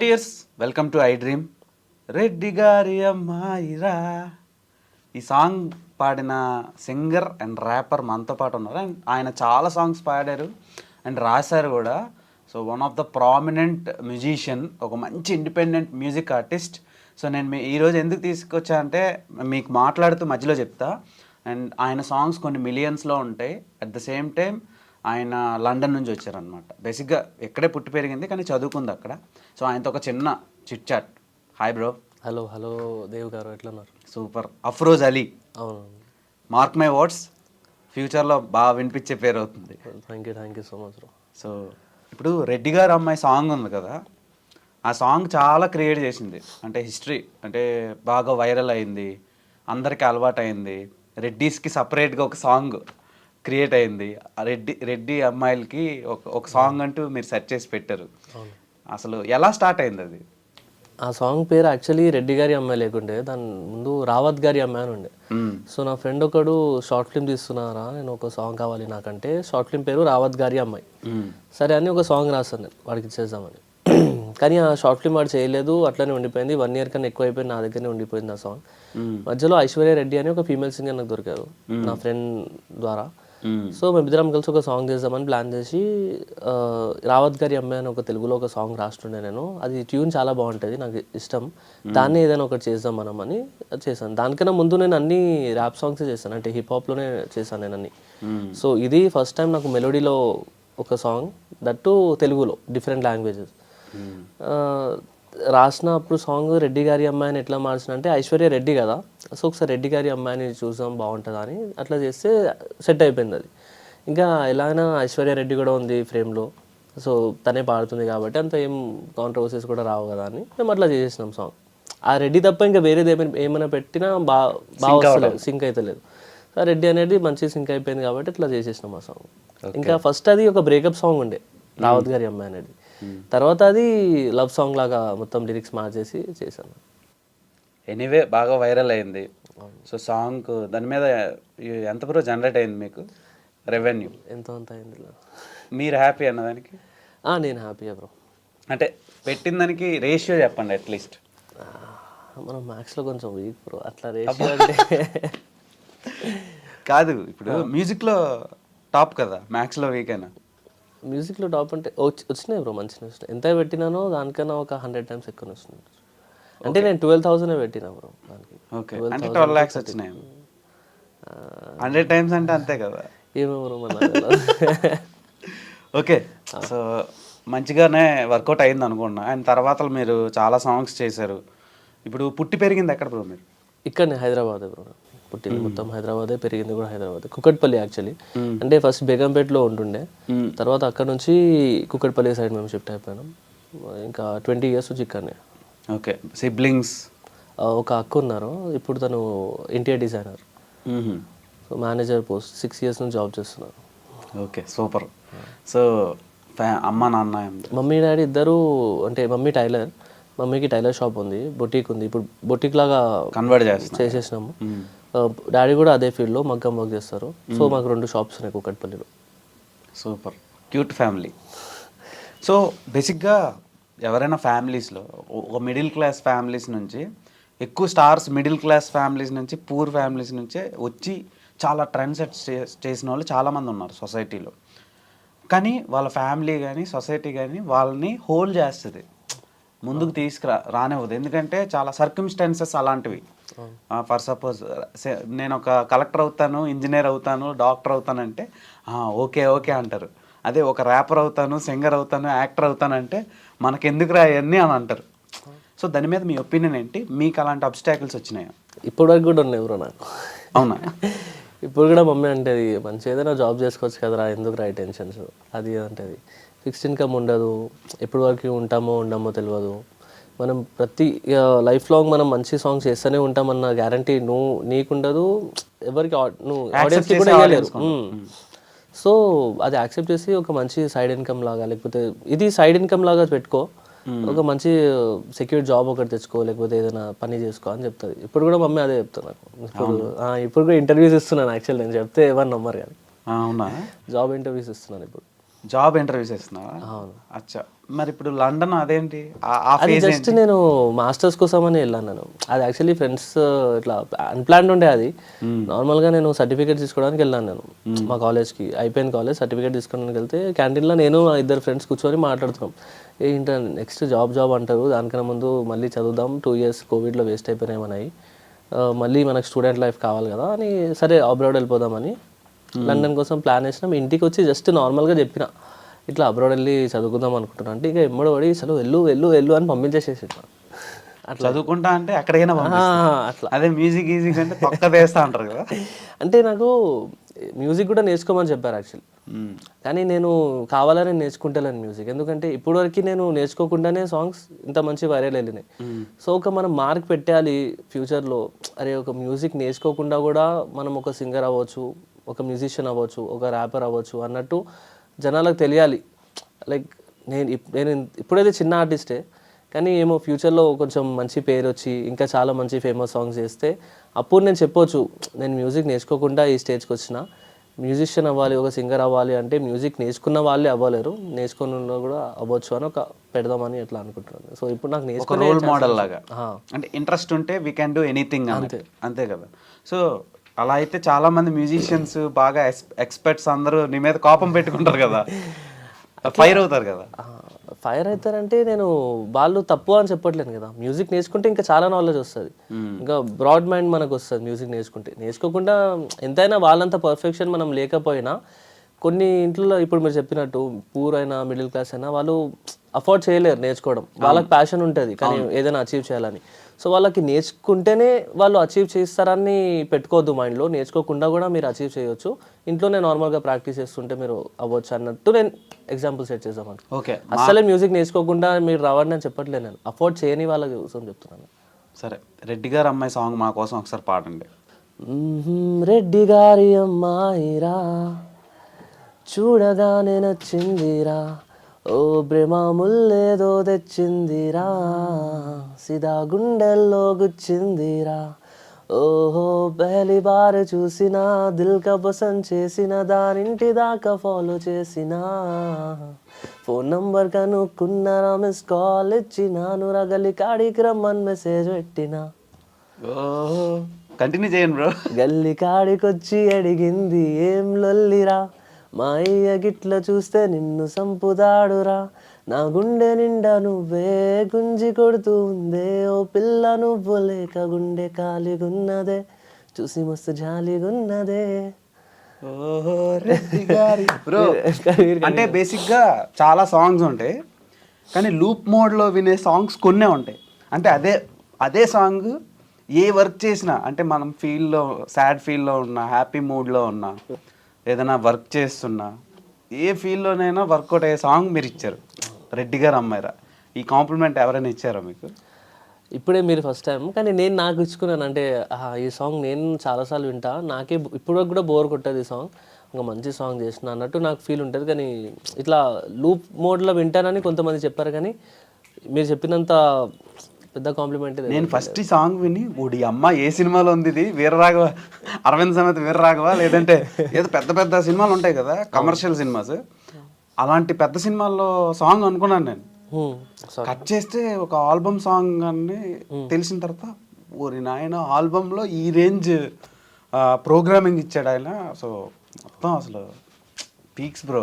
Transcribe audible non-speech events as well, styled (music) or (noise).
Dears welcome to I dream. Reddy గారి అమ్మాయిరా. ఈ సాంగ్ పాడిన సింగర్ అండ్ ర్యాపర్ మనతో పాటు ఉన్నారు. అండ్ ఆయన చాలా సాంగ్స్ పాడారు అండ్ రాశారు కూడా. So one of the prominent musician ఒక మంచి ఇండిపెండెంట్ మ్యూజిక్ ఆర్టిస్ట్. సో నేను మీ ఈరోజు ఎందుకు తీసుకొచ్చా అంటే మీకు మాట్లాడుతూ మధ్యలో చెప్తా. అండ్ ఆయన సాంగ్స్ కొన్ని మిలియన్స్లో ఉంటాయి. అట్ ద సేమ్ టైం ఆయన లండన్ నుంచి వచ్చారనమాట బేసిక్గా ఎక్కడే పుట్టి పెరిగింది కానీ చదువుకుంది అక్కడ. సో ఆయనతో ఒక చిన్న chit chat hi bro hello hello Dev గారు ఎట్లా ఉన్నారు? సూపర్ అఫ్రోజ్ అలీ అవును. మార్క్ మై వర్డ్స్ ఫ్యూచర్లో బాగా వినిపించే పేరు అవుతుంది. Thank you thank you so much bro so ఇప్పుడు రెడ్డి గారు అమ్మాయి సాంగ్ ఉంది కదా ఆ సాంగ్ చాలా క్రియేట్ చేసింది. అంటే హిస్టరీ అంటే బాగా వైరల్ అయింది అందరికీ అలవాటు అయింది రెడ్డీస్కి సపరేట్గా ఒక సాంగ్ క్రియేట్ అయింది. రెడ్డి రెడ్డి అమ్మాయిలకి ఒక ఒక సాంగ్ అంటూ మీరు సెర్చ్ చేసి పెట్టారు. అసలు ఎలా స్టార్ట్ అయింది అది? ఆ సాంగ్ పేరు యాక్చువల్లీ రెడ్డి గారి అమ్మాయి లేకుండే. దాని ముందు రావత్ గారి అమ్మాయి అని ఉండే. సో నా ఫ్రెండ్ ఒకడు షార్ట్ ఫిల్మ్ తీస్తున్నారా నేను ఒక సాంగ్ కావాలి నాకంటే. షార్ట్ ఫిల్మ్ పేరు రావత్ గారి అమ్మాయి. మ్మ్. సరే అని ఒక సాంగ్ రాస్తాను నేను వాడికి ఇచ్చేద్దామని. కానీ ఆ షార్ట్ ఫిల్మ్ వాడు చేయలేదు అట్లనే ఉండిపోయింది. వన్ ఇయర్ కన్నా ఎక్కువ అయిపోయింది నా దగ్గరనే ఉండిపోయింది ఆ సాంగ్. మధ్యలో ఐశ్వర్య రెడ్డి అని ఒక ఫీమేల్ సింగర్ నాకు దొరికారు. నా ఫ్రెండ్ ద్వారా. సో మేమిద్దరం కలిసి ఒక సాంగ్ చేద్దామని ప్లాన్ చేసి రావత్ గారి అమ్మాయి అని ఒక తెలుగులో ఒక సాంగ్ రాస్తుండే నేను. అది ట్యూన్ చాలా బాగుంటుంది నాకు ఇష్టం. దాన్ని ఏదైనా ఒకటి చేద్దాం మనం అని చేశాను. దానికన్నా ముందు నేను అన్ని ర్యాప్ సాంగ్స్ చేశాను. అంటే హిప్ హాప్లోనే చేశాను నేను అన్ని. సో ఇది ఫస్ట్ టైం నాకు మెలోడీలో ఒక సాంగ్ దట్టు తెలుగులో డిఫరెంట్ లాంగ్వేజెస్ మ్మ్. రాసినప్పుడు సాంగ్ రెడ్డి గారి అమ్మాయిని ఎట్లా మార్చిన అంటే ఐశ్వర్య రెడ్డి కదా సో ఒకసారి రెడ్డి గారి అమ్మాయిని చూసాం బాగుంటుందా అని అట్లా చేస్తే సెట్ అయిపోయింది అది. ఇంకా ఎలా అయినా ఐశ్వర్య రెడ్డి కూడా ఉంది ఫ్రేమ్లో సో తనే పాడుతుంది కాబట్టి అంత ఏం కాంట్రవర్సీస్ కూడా రావు కదా అని మేము అట్లా చేసేసినాం సాంగ్. ఆ రెడ్డి తప్ప ఇంకా వేరేది ఏమైనా ఏమైనా పెట్టినా బా బాగా సింక్ అవుతలేదు సో రెడ్డి అనేది మంచి సింక్ అయిపోయింది కాబట్టి ఇట్లా చేసేసినాం ఆ సాంగ్. ఇంకా ఫస్ట్ అది ఒక బ్రేకప్ సాంగ్ ఉండే రావత్ గారి అమ్మాయి అనేది. తర్వాత అది లవ్ సాంగ్ లాగా మొత్తం లిరిక్స్ మార్చేసి చేశాను. ఎనీవే బాగా వైరల్ అయింది. సో సాంగ్ దాని మీద ఎంత బ్రో జనరేట్ అయింది మీకు? రెవెన్యూ ఎంతో అంత అయింది. మీరు హ్యాపీ అన్నదానికి ఆ, నేను హ్యాపీయా బ్రో అంటే పెట్టిన దానికి రేషియో చెప్పండి అట్లీస్ట్ మనం మ్యాథ్స్లో కొంచెం వీక్ బ్రో అట్లా రేషియో అంటే కాదు ఇప్పుడు మ్యూజిక్లో టాప్ కదా మ్యాథ్స్లో వీక్ అయినా. మ్యూజిక్లో టాప్ అంటే వచ్చి- వచ్చినాయి బ్రో మంచిగా వచ్చినాయి ఎంత పెట్టినానో దానికన్నా ఒక హండ్రెడ్ టైమ్స్ ఎక్కువ వచ్చినాయి అంటే నేను ట్వెల్వ్ థౌసండ్ పెట్టినా బ్రో దానికి. ఓకే. అంటే ట్వెల్వ్ ల్యాక్స్ వచ్చినాయి. హండ్రెడ్ టైమ్స్ అంటే అంతే కదా. ఏమో బ్రో మన (laughs) ఓకే. సో మంచిగానే వర్కౌట్ అయింది అనుకున్నా అండ్ తర్వాత మీరు చాలా సాంగ్స్ చేశారు. ఇప్పుడు పుట్టి పెరిగింది ఎక్కడ బ్రో మీరు? ఇక్కడనే హైదరాబాద్ బ్రో. పుట్టింది. మొత్తం హైదరాబాదే పెరిగింది కూడా హైదరాబాద్. కుక్కట్పల్లి యాక్చువల్లీ అంటే ఫస్ట్ బేగంపేటలో ఉంటుండే. తర్వాత అక్కడ నుంచి కుక్కట్పల్లి సైడ్ మేము షిఫ్ట్ అయిపోయినాం. ఇంకా ట్వంటీ ఇయర్స్ నుంచి ఇక్కడనే. ఓకే సిబ్లింగ్స్ ఒక అక్క ఉన్నారు. ఇప్పుడు తను interior designer so manager post six years నుంచి జాబ్ చేస్తున్నారు. ఓకే సూపర్ సో అమ్మ నాన్న మమ్మీ డాడీ ఇద్దరు అంటే మమ్మీ టైలర్ మమ్మీకి టైలర్ షాప్ ఉంది బొటీక్ ఉంది. ఇప్పుడు బొటీక్ లాగా కన్వర్ట్ చేసేసినాము. డాడీ కూడా అదే ఫీల్డ్లో మగ్గం వర్క్ చేస్తారు. సో మాకు రెండు షాప్స్ ఉన్నాయి కుక్కట్పల్లిలో సూపర్. Cute family. సో బేసిక్గా ఎవరైనా ఫ్యామిలీస్లో ఒక మిడిల్ క్లాస్ ఫ్యామిలీస్ నుంచి ఎక్కువ స్టార్స్ మిడిల్ క్లాస్ ఫ్యామిలీస్ నుంచి పూర్ ఫ్యామిలీస్ నుంచే వచ్చి చాలా ట్రెండ్ సెట్ చేసిన వాళ్ళు చాలామంది ఉన్నారు సొసైటీలో. కానీ వాళ్ళ ఫ్యామిలీ కానీ సొసైటీ కానీ వాళ్ళని హోల్డ్ చేస్తుంది. ముందుకు తీసుకురా రానివ్వదు. ఎందుకంటే చాలా సర్కమ్స్టాన్సెస్ అలాంటివి. ఫర్ సపోజ్ నేను ఒక కలెక్టర్ అవుతాను ఇంజనీర్ అవుతాను డాక్టర్ అవుతానంటే "ఆ, ఓకే ఓకే అంటారు. అదే ఒక ర్యాపర్ అవుతాను సింగర్ అవుతాను యాక్టర్ అవుతానంటే మనకెందుకురా అవన్నీ అని అంటారు. సో దాని మీద మీ ఒపీనియన్ ఏంటి? మీకు అలాంటి అబ్స్టాకిల్స్ వచ్చినాయా? ఇప్పుడు వరకు కూడా ఉన్నాయి బ్రో నాకు. అవునా? ఇప్పుడు కూడా మమ్మీ అంటది మంచి ఏదైనా జాబ్ చేసుకోవచ్చు కదరా ఎందుకు రా టెన్షన్స్ అది అంటది. ఫిక్స్డ్ ఇన్కమ్ ఉండదు ఎప్పటి వరకు ఉంటామో ఉండమో తెలియదు. మనం ప్రతి లైఫ్ లాంగ్ మనం మంచి సాంగ్స్ చేస్తూనే ఉంటామన్న గ్యారంటీ నువ్వు నీకుండదు. ఎవరికి నువ్వు కూడా ఇవ్వలేరు సో అది యాక్సెప్ట్ చేసి ఒక మంచి సైడ్ ఇన్కమ్ లాగా లేకపోతే ఇది సైడ్ ఇన్కమ్ లాగా పెట్టుకో. ఒక మంచి సెక్యూర్ జాబ్ ఒకటి తెచ్చుకో లేకపోతే ఏదైనా పని చేసుకో అని చెప్తుంది ఇప్పుడు కూడా మమ్మీ అదే చెప్తాను నాకు ఇప్పుడు ఇప్పుడు కూడా ఇంటర్వ్యూస్ ఇస్తున్నాను యాక్చువల్ నేను చెప్తే ఎవరు నమ్మరు కానీ. అవునా? జాబ్ ఇంటర్వ్యూస్ ఇస్తున్నాను ఇప్పుడు. జాబ్ ఇంటర్వ్యూస్ ఇస్తున్నావా అవును. అచ్చా. మరి ఇప్పుడు లండన్ అదేంటి? అది జస్ట్ నేను మాస్టర్స్ కోసం అని వెళ్ళాను నేను. అది యాక్చువల్లీ ఫ్రెండ్స్ ఇట్లా అన్ప్లాన్డ్ ఉండే అది. నార్మల్గా నేను సర్టిఫికేట్ తీసుకోవడానికి వెళ్ళాను నేను. మా కాలేజ్కి అయిపోయిన కాలేజ్ సర్టిఫికేట్ తీసుకోవడానికి వెళ్తే క్యాంటీన్లో నేను ఇద్దరు ఫ్రెండ్స్ కూర్చొని మాట్లాడుతున్నాం. ఏంటంటే నెక్స్ట్ జాబ్ జాబ్ అంటారు. దానికన్నా ముందు మళ్ళీ చదువుదాం. టూ ఇయర్స్ కోవిడ్లో వేస్ట్ అయిపోయినాయి మళ్ళీ మనకు స్టూడెంట్ లైఫ్ కావాలి కదా అని సరే అబ్రాడ్ వెళ్ళిపోదామని లండన్ కోసం ప్లాన్ వేసినాం ఇంటికి వచ్చి జస్ట్ నార్మల్గా చెప్పిన. ఇట్లా అబ్రాడ్ వెళ్ళి చదువుకుందాం అనుకుంటున్నా. అంటే ఇక ఎమ్మడి పడి అసలు వెళ్ళు వెళ్ళు వెళ్ళు అని పంపించేసేసి అట్లా. చదువుకుంటా అంటే ఎక్కడికైనా. అట్లా. అదే మ్యూజిక్ ఈజిక్ అంటే పక్క వేస్తా అంటారు కదా. (laughs) అంటే నాకు మ్యూజిక్ కూడా నేర్చుకోమని చెప్పారు యాక్చువల్లీ మ్మ్. కానీ నేను కావాలని నేర్చుకుంటలేను మ్యూజిక్ ఎందుకంటే ఇప్పటివరకు నేను నేర్చుకోకుండానే సాంగ్స్ ఇంత మంచి వైరల్ వెళ్ళినాయి సో ఒక మనం మార్క్ పెట్టాలి ఫ్యూచర్లో అరే ఒక మ్యూజిక్ నేర్చుకోకుండా కూడా మనం ఒక సింగర్ అవ్వచ్చు ఒక మ్యూజిషియన్ అవ్వచ్చు ఒక ర్యాపర్ అవ్వచ్చు అన్నట్టు జనాలకు తెలియాలి. లైక్ నేను నేను ఇప్పుడైతే చిన్న ఆర్టిస్టే కానీ ఏమో ఫ్యూచర్లో కొంచెం మంచి పేరు వచ్చి ఇంకా చాలా మంచి ఫేమస్ సాంగ్స్ చేస్తే అప్పుడు నేను చెప్పొచ్చు నేను మ్యూజిక్ నేర్చుకోకుండా ఈ స్టేజ్కి వచ్చిన. మ్యూజిషియన్ అవ్వాలి ఒక సింగర్ అవ్వాలి అంటే మ్యూజిక్ నేర్చుకున్న వాళ్ళే అవ్వలేరు. నేర్చుకున్న కూడా అవ్వచ్చు అని ఒక పెడదామని ఎట్లా అనుకుంటున్నాను. సో ఇప్పుడు నాకు ఒక నేర్చుకునే రోల్ మోడల్ లాగా. అంటే ఇంట్రెస్ట్ ఉంటే వీ క్యాన్ డూ ఎనీథింగ్ అంతే. అంతే కదా. సో అలా అయితే చాలా మంది మ్యూజిషియన్స్ బాగా ఎక్స్పర్ట్స్ అందరూ నీ మీద కోపం పెట్టుకుంటారు కదా. ఫైర్ అవుతారు కదా. ఫైర్ అవుతారంటే నేను వాళ్ళు తప్పు అని చెప్పట్లేను కదా. మ్యూజిక్ నేర్చుకుంటే ఇంకా చాలా నాలెడ్జ్ వస్తుంది. ఇంకా బ్రాడ్ మైండ్ మనకు వస్తుంది మ్యూజిక్ నేర్చుకుంటే. నేర్చుకోకుండా ఎంతైనా వాళ్ళంత పర్ఫెక్షన్ మనం లేకపోయినా కొన్ని ఇంట్లో ఇప్పుడు మీరు చెప్పినట్టు పూర్ అయినా మిడిల్ క్లాస్ అయినా వాళ్ళు అఫోర్డ్ చేయలేరు నేర్చుకోవడం. వాళ్ళకి ప్యాషన్ ఉంటుంది. కానీ ఏదైనా అచీవ్ చేయాలని. సో వాళ్ళకి నేర్చుకుంటేనే వాళ్ళు అచీవ్ చేస్తారని పెట్టుకోవద్దు మైండ్లో నేర్చుకోకుండా కూడా మీరు అచీవ్ చేయొచ్చు. ఇంట్లోనే నార్మల్గా ప్రాక్టీస్ చేస్తుంటే మీరు అవ్వచ్చు అన్నట్టు నేను ఎగ్జాంపుల్ సెట్ అనుకుంటున్నాను. ఓకే. అస్సలే మ్యూజిక్ నేర్చుకోకుండా మీరు రావని నేను చెప్పట్లేదు నేను. అఫోర్డ్ చేయని వాళ్ళ కోసం చెప్తున్నాను. సరే. రెడ్డి గారు అమ్మాయి సాంగ్ మా కోసం ఒకసారి పాడండి. రెడ్డి గారి అమ్మాయిరా చూడగానే నచ్చిందిరా. ఓ బ్రహ్మ ముల్లేదో తెచ్చిందిరా. సిదా గుండెల్లో గుచ్చిందిరా. ఓహో పెహలి బార్ చూసిన దిల్ కబసం చేసిన దానింటి దాకా ఫాలో చేసిన. ఫోన్ నంబర్ కనుక్కున్నారా మిస్ కాల్ ఇచ్చినాను రగలి కాడికి రమ్మని మెసేజ్ పెట్టినా. ఓహో కంటిన్యూ చేయండి బ్రో గల్లి కాడికొచ్చి అడిగింది ఏం లొల్లిరా. మా అయ్య గిట్ల చూస్తే నిన్ను సంపుదాడురా. నా గుండె నిండా నువ్వే గుంజి కొడుతూ ఉందే. ఓ పిల్ల నువ్వు లేక గుండె కాలిగున్నదే. చూసి మస్తు జాలిగున్నదే. బ్రో (laughs) అంటే బేసిక్గా చాలా సాంగ్స్ ఉంటాయి. కానీ లూప్ మోడ్లో వినే సాంగ్స్ కొన్నే ఉంటాయి. అంటే అదే అదే సాంగ్ ఏ వర్క్ చేసినా అంటే మనం ఫీల్లో సాడ్ ఫీల్లో ఉన్నా హ్యాపీ మూడ్లో ఉన్నా ఏదైనా వర్క్ చేస్తున్నా ఏ ఫీల్లోనైనా వర్కౌట్ అయ్యే సాంగ్ మీరు ఇచ్చారు. రెడ్డి గారు అమ్మాయిరా. ఈ కాంప్లిమెంట్ ఎవరైనా ఇచ్చారా మీకు? ఇప్పుడే మీరు ఫస్ట్ టైం కానీ నేను నాకు ఇచ్చుకున్నాను. అంటే ఈ సాంగ్ నేను చాలాసార్లు వింటా. నాకే ఇప్పుడు కూడా బోర్ కొట్టదు ఈ సాంగ్ ఒక మంచి సాంగ్ చేసిన అన్నట్టు నాకు ఫీల్ ఉంటుంది. కానీ ఇట్లా లూప్ మోడ్లో వింటానని కొంతమంది చెప్పారు. కానీ మీరు చెప్పినంత పెద్ద కాంప్లిమెంట్ నేను ఫస్ట్ ఈ సాంగ్ విని ఓడి అమ్మ ఏ సినిమాలో ఉంది ఇది? వీరరాఘవ అరవింద్ సమేత వీరరాఘవ? లేదంటే ఏదో పెద్ద పెద్ద సినిమాలు ఉంటాయి కదా కమర్షియల్ సినిమాస్ అలాంటి పెద్ద సినిమాల్లో సాంగ్ అనుకున్నాను నేను. కట్ చేస్తే ఒక ఆల్బమ్ సాంగ్ అని తెలిసిన తర్వాత ఓరి నాయన ఆల్బమ్లో ఈ రేంజ్ ప్రోగ్రామింగ్ ఇచ్చాడు ఆయన. సో మొత్తం అసలు పీక్స్ బ్రో.